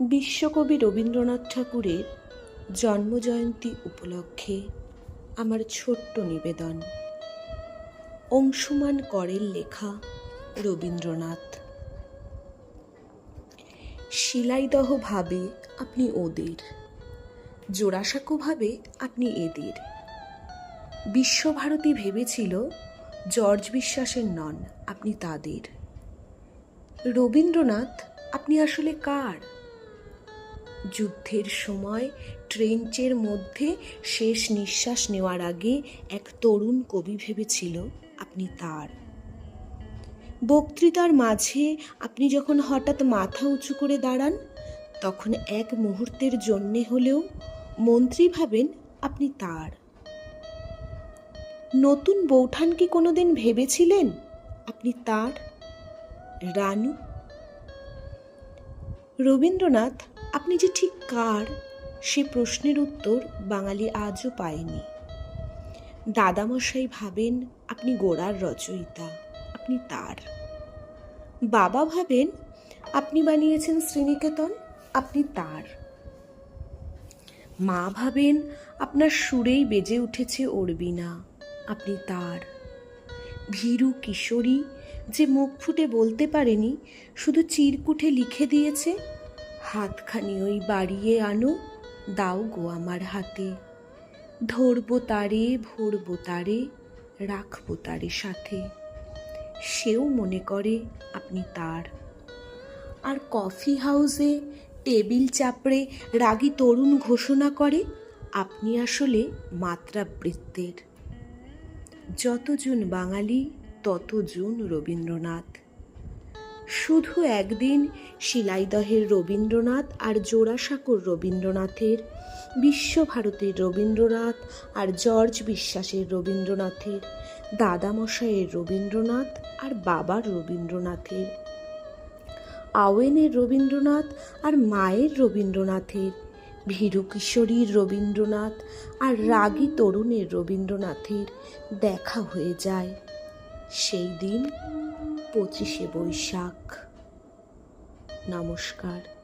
বিশ্বকবি রবীন্দ্রনাথ ঠাকুরের জন্মজয়ন্তী উপলক্ষে আমার ছোট্ট নিবেদন। অংশুমান করের লেখা রবীন্দ্রনাথ। শিলাইদহ ভাবে আপনি ওদের, জোড়াসাঁকো ভাবে আপনি এদের। বিশ্বভারতী ভেবেছিল জর্জ বিশ্বাসের নন, আপনি তাদের। রবীন্দ্রনাথ, আপনি আসলে কার? যুদ্ধের সময় ট্রেঞ্চের মধ্যে শেষ নিঃশ্বাস নেওয়ার আগে এক তরুণ কবি ভেবেছিল আপনি তার। বক্তৃতার মাঝে আপনি যখন হঠাৎ মাথা উঁচু করে দাঁড়ান, তখন এক মুহূর্তের জন্যে হলেও মন্ত্রী ভাবেন আপনি তার। নতুন বৌঠান কি কোনোদিন ভেবেছিলেন আপনি তার? রানু। রবীন্দ্রনাথ আপনি যে ঠিক কার? সে প্রশ্নের উত্তর বাঙালি আজও পায়নি। দাদামশাই ভাবেন, আপনি গোড়ার রচয়িতা, আপনি তার। বাবা ভাবেন, আপনি বানিয়েছেন শ্রীনিকেতন, আপনি তার। মা ভাবেন, আপনার সুরেই বেজে উঠেছে অরবিনা, আপনি তার। ভীরু কিশোরী যে মুখ ফুটে বলতে পারেনি, শুধু চিরকুটে লিখে দিয়েছে হাতখানি ওই বাড়িয়ে আনো, দাও গো আমার হাতে। ধরবো তারে, ভরবো তারে, রাখব তারে সাথে। সেও মনে করে আপনি তার। আর কফি হাউসে টেবিল চাপড়ে রাগী তরুণ ঘোষণা করে, আপনি আসলে মাত্রাবৃত্তের। যতজন বাঙালি, ততজন রবীন্দ্রনাথ। শুধু একদিন শিলাইদহের রবীন্দ্রনাথ আর জোড়াসাঁকোর রবীন্দ্রনাথের, বিশ্বভারতীর রবীন্দ্রনাথ আর জর্জ বিশ্বাসের রবীন্দ্রনাথের, দাদামশাইয়ের রবীন্দ্রনাথ আর বাবার রবীন্দ্রনাথের, আওয়েনের রবীন্দ্রনাথ আর মায়ের রবীন্দ্রনাথের ভীরু কিশোরীর রবীন্দ্রনাথ আর রাগী তরুণের রবীন্দ্রনাথের দেখা হয়ে যায়। সেই দিন পঁচিশে বৈশাখ। নমস্কার।